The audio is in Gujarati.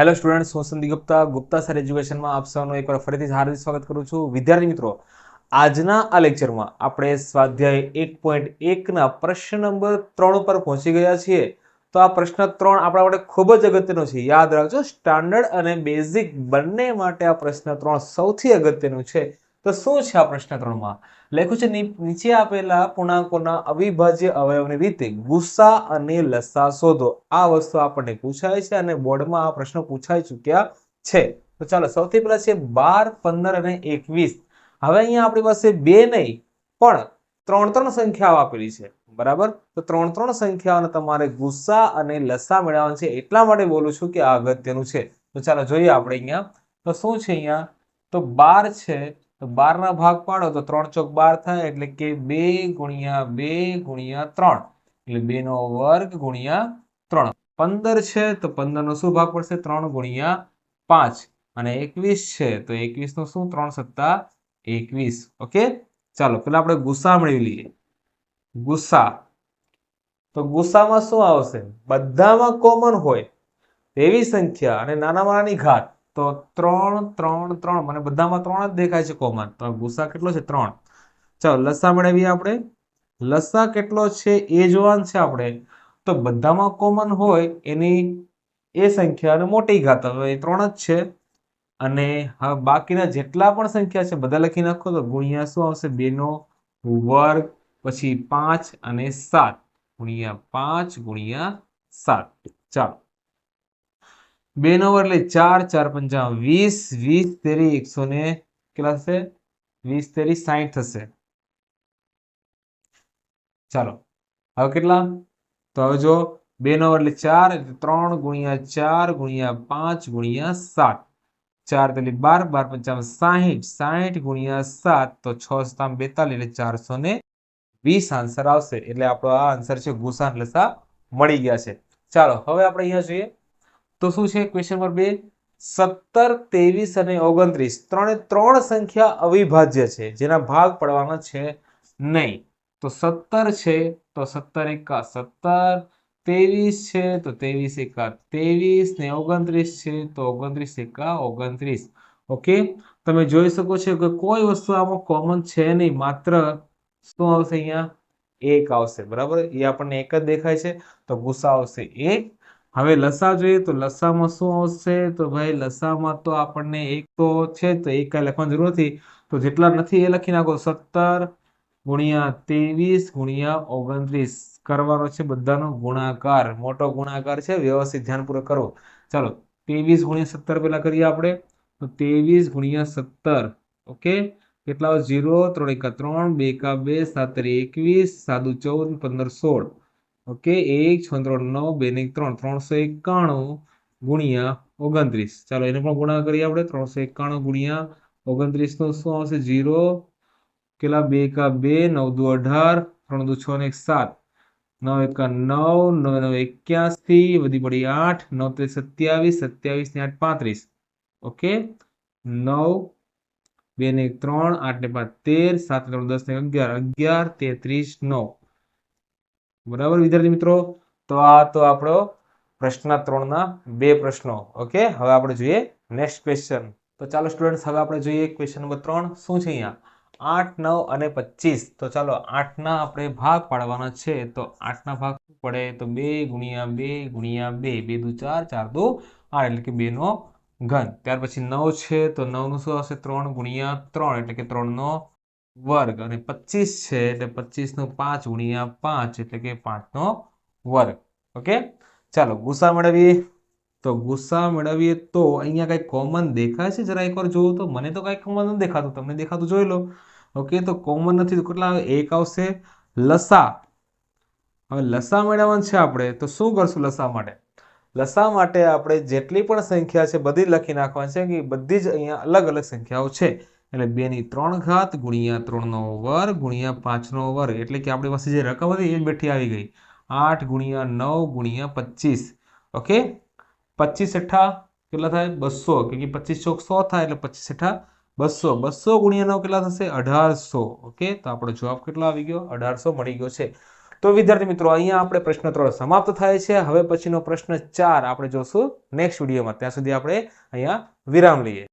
હેલો સ્ટુડન્ટ્સ, હું સંદીપ ગુપ્તા. ગુપ્તા સર એજ્યુકેશનમાં આપ સૌનું એકવાર ફરીથી હાર્દિક સ્વાગત કરું છું. વિદ્યાર્થી મિત્રો, આજના આ લેક્ચરમાં આપણે સ્વાધ્યાય એક પોઈન્ટ એકના પ્રશ્ન નંબર ત્રણ ઉપર પહોંચી ગયા છીએ. તો આ પ્રશ્ન ત્રણ આપણા માટે ખૂબ જ અગત્યનો છે. યાદ રાખજો, સ્ટાન્ડર્ડ અને બેઝિક બંને માટે આ પ્રશ્ન ત્રણ સૌથી અગત્યનું છે. તો શું છે આ પ્રશ્ન ત્રણમાં? લખ્યું છે નીચે આપેલા પૂર્ણાંકોના અવિભાજ્ય અવયવની રીતે ગુસ્સા અને લસા શોધો. આ વસ્તુ આપણને પૂછાય છે અને બોર્ડમાં આ પ્રશ્ન પૂછાઈ ચૂક્યા છે. તો ચાલો, સૌથી પહેલા છે બાર, પંદર અને એકવીસ. હવે અહીંયા આપણી પાસે બે નહીં, પણ ત્રણ ત્રણ સંખ્યાઓ આપેલી છે. બરાબર? તો ત્રણ ત્રણ સંખ્યાઓને તમારે ગુસ્સા અને લસા મેળવવાનું છે. એટલા માટે બોલું છું કે આ અગત્યનું છે. તો ચાલો, જોઈએ આપણે અહીંયા. તો શું છે અહીંયા? તો બાર છે તો બારના ભાગ પાડો તો ત્રણ ચોક બાર થાય એટલે કે બે ગુણ્યા બે ગુણ્યા ત્રણ. એટલે બે નો વર્ગ ગુણ્યા ત્રણ. પંદર છે તો પંદર નો શું ભાગ પડશે? ત્રણ ગુણ્યા પાંચ. અને એકવીસ છે તો એકવીસ નો શું? ત્રણ સત્તા એકવીસ. ઓકે? ચાલો પેલા આપણે ગુસ્સા મેળવી લઈએ. ગુસ્સા. તો ગુસ્સામાં શું આવશે? બધામાં કોમન હોય એવી સંખ્યા અને નાનામાં નાની ઘાત. તો ત્રણ ત્રણ ત્રણ. મને બધામાં ત્રણ જ દેખાય છે કોમન તો ગુસા કેટલો છે? ત્રણ. ચાલો, લસા મેળવીએ આપણે. લસા કેટલો છે? એ જોવાનું છે આપણે. તો બધામાં કોમન હોય એની એ સંખ્યા મોટી ઘાત. હવે ત્રણ જ છે. અને હવે બાકીના જેટલા પણ સંખ્યા છે, બધા લખી નાખો તો ગુણ્યા શું આવશે? બેનો વર્ગ, પછી પાંચ અને સાત. ગુણ્યા પાંચ ગુણ્યા સાત. ચાલો. બે નો એટલે ચાર ચાર પંચા વીસ વીસ તેરી એકસો ને કેટલા થશે? વીસ તેરી સાહીઠ થશે. ચાલો, હવે કેટલા? તો હવે જો બે નો એટલે ચાર ત્રણ ગુણ્યા ચાર ગુણ્યા પાંચ ગુણ્યા સાત. ચાર તેલી બાર બાર પંચાવન સાહીઠ સાહીઠ ગુણ્યા સાત, તો છ સતામ બેતાલીસ એટલે ચારસો ને વીસ આન્સર આવશે. એટલે આપણો આ આન્સર છે ગુસાન લસા મળી ગયા છે. ચાલો, હવે આપણે અહીંયા જોઈએ. તો શું છે? ક્વેશ્ચન નંબર બે. સત્તર, ત્રેવીસ અને ઓગણત્રીસ. ત્રણે ત્રણ સંખ્યા અવિભાજ્ય છે. જેના ભાગ પડવાના છે નહીં. તો સત્તર છે, તો સત્તર એકા સત્તર, ત્રેવીસ છે, તો ત્રેવીસ એકા ત્રેવીસ ને ઓગણત્રીસ છે, તો ઓગણત્રીસ એકા ઓગણત્રીસ. ઓકે તમે જોઈ શકો છો કે કોઈ વસ્તુ આમાં કોમન છે નહીં. માત્ર શું આવશે અહીંયા? એક આવશે. બરાબર? એ આપણને એક જ દેખાય છે. તો ગુસ્સા આવશે એક હવે લસા જોઈએ તો લસામાં શું આવશે? તો ભાઈ લસામાં તો આપણને એક તો છે તો એક કાંઈ લખવાની જરૂર નથી. તો જેટલા નથી એ લખી નાખો. સત્તર ગુણ્યા ત્રેવીસ ગુણ્યા ઓગણત્રીસ કરવાનો છે બધાનો ગુણાકાર. મોટો ગુણાકાર છે, વ્યવસ્થિત ધ્યાનપૂર્વક કરો. ચાલો, ત્રેવીસ ગુણ્યા સત્તર પહેલાં કરીએ આપણે. તો ત્રેવીસ ગુણ્યા સત્તર, ઓકે? કેટલા જીરો ત્રણ એકા ત્રણ, બે એકા બે, સાત એકવીસ, સાદું ચૌદ, પંદર સોળ. ઓકે એક છ ત્રણ નવ બે ને એક ત્રણ ત્રણસો એકાણું ગુણ્યા ઓગણત્રીસ ચાલો એને પણ ગુણાકાર કરીએ આપણે ત્રણસો એકાણું ગુણ્યા ઓગણત્રીસ નો શું આવશે જીરો કેટલા બે એકા બે નવ દુ અઢાર ત્રણ દુ છ ને એક સાત નવ એકા નવ નવ નવ એક્યાસી વધી પડી આઠ નવ તે સત્યાવીસ સત્યાવીસ ને આઠ પાંત્રીસ ઓકે નવ બે ને એક ત્રણ આઠ ને પાંચ તેર સાત ને ત્રણ દસ ને અગિયાર અગિયાર તેત્રીસ નવ બરાબર, વિદ્યાર્થી મિત્રો? તો આ તો આપણો પ્રશ્ન ત્રણના બે પ્રશ્નો, ઓકે? હવે આપણે જોઈએ નેક્સ્ટ ક્વેશ્ચન તો ચાલો સ્ટુડન્ટ હવે આપણે જોઈએ ક્વેશ્ચન નંબર ત્રણ, શું છે અહીંયા? આઠ, નવ અને પચીસ. તો ચાલો, આઠના આપણે ભાગ પાડવાના છે. તો આઠના ભાગ પડે? તો બે ગુણ્યા બે ગુણ્યા બે. બે દુ ચાર ચાર દુ આઠ, એટલે કે બેનો ઘન. ત્યાર પછી નવ છે, તો નવનું શું આવશે? ત્રણ ગુણ્યા ત્રણ, એટલે કે ત્રણનો વર્ગ અને પચીસ છે એટલે પચીસ નો પાંચ ગુણ્યા પાંચ એટલે કે પાંચનો વર્ગ. ઓકે? ચાલો, ગુસ્સા મેળવીએ. તો ગુસ્સા મેળવીએ તો અહીંયા કઈ કોમન દેખાય છે? જરા એકવાર જોવું તો. મને તો કઈ કોમન નથી દેખાતું. તમને દેખાતું જોઈ લો. ઓકે? તો કોમન નથી કેટલા એક આવશે લસા. હવે લસા મેળવવાનું છે આપણે. તો શું કરશું લસા માટે? લસા માટે આપણે જેટલી પણ સંખ્યા છે બધી લખી નાખવાની છે કે બધી જ અહીંયા અલગ અલગ સંખ્યાઓ છે. એટલે બે ની ત્રણ ઘાત ગુણ્યા ત્રણનો વર્ગ ગુણ્યા પાંચનો વર્ગ. એટલે કે આપણી પાસે જે રકમ હતી એ જ બેઠી આવી ગઈ. આઠ ગુણ્યા નવ ગુણ્યા પચીસ. ઓકે? પચીસ અઠ્ઠા કેટલા થાય? બસો. કે પચીસ ચોક સો થાય એટલે પચીસ અઠ્ઠા બસો. બસો ગુણ્યા નવ કેટલા થશે? અઢારસો. ઓકે? તો આપણો જવાબ કેટલો આવી ગયો? અઢારસો મળી ગયો છે. તો વિદ્યાર્થી મિત્રો, અહીંયા આપણે પ્રશ્ન ત્રણ સમાપ્ત થાય છે. હવે પછીનો પ્રશ્ન ચાર આપણે જોશું નેક્સ્ટ વિડીયોમાં. ત્યાં સુધી આપણે અહીંયા વિરામ લઈએ.